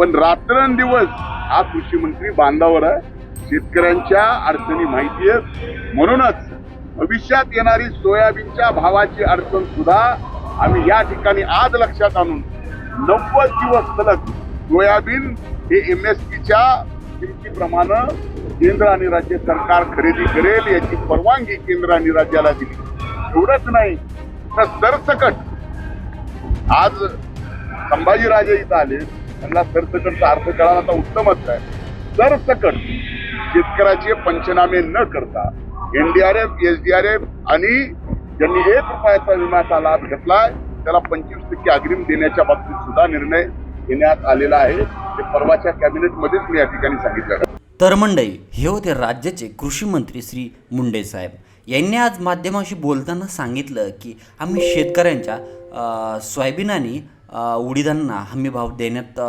पण रात्रंदिवस हा कृषी मंत्री बांधावर आहे. शेतकऱ्यांच्या अडचणी माहिती आहेत. म्हणूनच भविष्यात येणारी सोयाबीनच्या भावाची अडचण सुद्धा आम्ही या ठिकाणी आज लक्षात आणून नव्वद दिवस सलग सोयाबीन हे एम एस पीच्या किमतीप्रमाणे केंद्र आणि राज्य सरकार खरेदी करेल याची परवानगी केंद्र आणि राज्याला दिली. एवढंच नाही तर सरसकट आज संभाजीराजे इथं आले. त्यांना सरसकटचा अर्थ कळाला आता उत्तमच आहे. सरसकट शेतकऱ्याचे पंचनामे न करता एनडीआरएफ एसडीआरएफ आणि ज्यांनी एक रुपयाचा विम्याचा लाभ घेतलाय त्याला पंचवीस टक्के अग्रिम देण्याच्या बाबतीत सुद्धा निर्णय घेण्यात आलेला आहे. ते परवाच्या कॅबिनेटमध्येच मी या ठिकाणी सांगितलं. तर मंडई हे होते राज्याचे कृषी मंत्री श्री मुंडे साहेब. यांनी आज माध्यमाशी बोलताना सांगितलं की आम्ही शेतकऱ्यांच्या सोयाबीन आणि उडीदांना हमीभाव देण्यात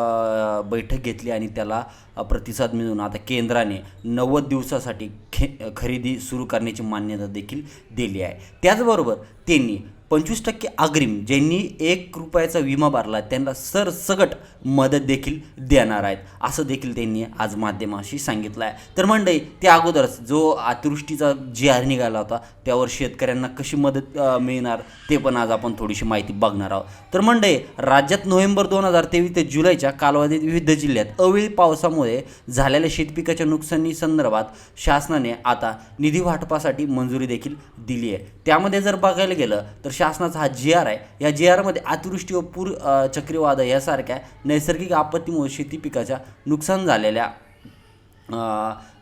बैठक घेतली आणि त्याला प्रतिसाद मिळून आता केंद्राने नव्वद दिवसासाठी खे खरेदी सुरू करण्याची मान्यता देखील दिली आहे. त्याचबरोबर त्यांनी पंचवीस टक्के अग्रिम ज्यांनी एक रुपयाचा विमा भरला त्यांना सरसकट मदत देखील देणार आहेत असं देखील त्यांनी आज माध्यमाशी सांगितलं आहे. तर मंडळी त्या अगोदरच जो अतिवृष्टीचा जी आर निघाला होता त्यावर शेतकऱ्यांना कशी मदत मिळणार ते पण आज आपण थोडीशी माहिती बघणार आहोत. तर मंडळी राज्यात नोव्हेंबर दोन हजार तेवीस ते जुलैच्या कालावधीत विविध जिल्ह्यात अवेळी पावसामुळे झालेल्या शेतपिकाच्या नुकसानी संदर्भात शासनाने आता निधी वाटपासाठी मंजुरी देखील दिली आहे. त्यामध्ये जर बघायला गेलं तर शासनाचा हा जी आर आहे. या जी आरमध्ये अतिवृष्टी व पूर चक्रीवाद चक्रीवादळ यासारख्या नैसर्गिक आपत्तीमुळे शेती पिकाच्या नुकसान झालेल्या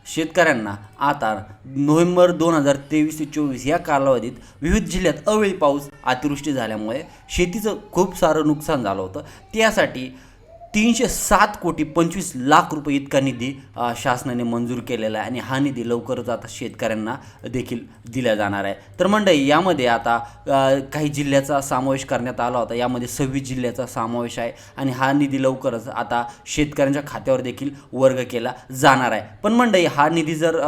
शेतकऱ्यांना आता नोव्हेंबर दोन हजार तेवीस ते चोवीस या कालावधीत विविध जिल्ह्यात अवेळी पाऊस अतिवृष्टी झाल्यामुळे शेतीचं खूप सारं नुकसान झालं होतं. त्यासाठी तीनशे सात कोटी पंचवीस लाख रुपये इतका निधी शासनाने मंजूर केलेला आहे आणि हा निधी लवकरच आता शेतकऱ्यांना देखील दिला जाणार आहे. तर मंडळी यामध्ये आता काही जिल्ह्याचा समावेश करण्यात आला होता. यामध्ये सव्वीस जिल्ह्याचा समावेश आहे आणि हा निधी लवकरच आता शेतकऱ्यांच्या खात्यावर देखील वर्ग केला जाणार आहे. पण मंडळी हा निधी जर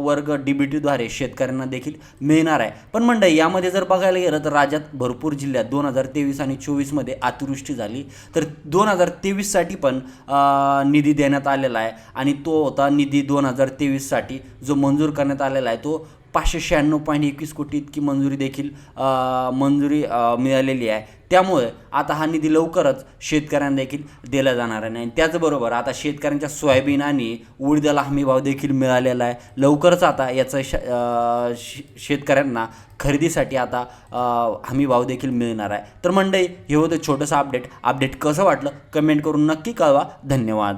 वर्ग डी बी टीद्वारे शेतकऱ्यांना देखील मिळणार आहे. पण मंडळी यामध्ये जर बघायला गेलं तर राज्यात भरपूर जिल्ह्यात दोन हजार तेवीस आणि चोवीसमध्ये अतिवृष्टी झाली. तर दोन हजार तेवीस तेवीससाठी पण निधी देण्यात आलेला आहे. आणि तो होता निधी दोन हजार तेवीससाठी जो मंजूर करण्यात आलेला आहे. तो पाचशे शहाण्णव पॉईंट एकवीस कोटी इतकी मंजुरी देखील मंजुरी मिळालेली आहे. त्यामुळे आता हा निधी लवकरच शेतकऱ्यांना देखील दिला जाणार आहे. आणि त्याचबरोबर आता शेतकऱ्यांच्या सोयाबीन आणि उडदाला हमी भाव देखील मिळालेला आहे. लवकरच आता याचं श शेतकऱ्यांना खरेदीसाठी आता हमीभाव हमी भाव देखील मिळणार आहे. तर मंडई हे होतं छोटंसं अपडेट. अपडेट कसं वाटलं? कमेंट करून नक्की कळवा. धन्यवाद.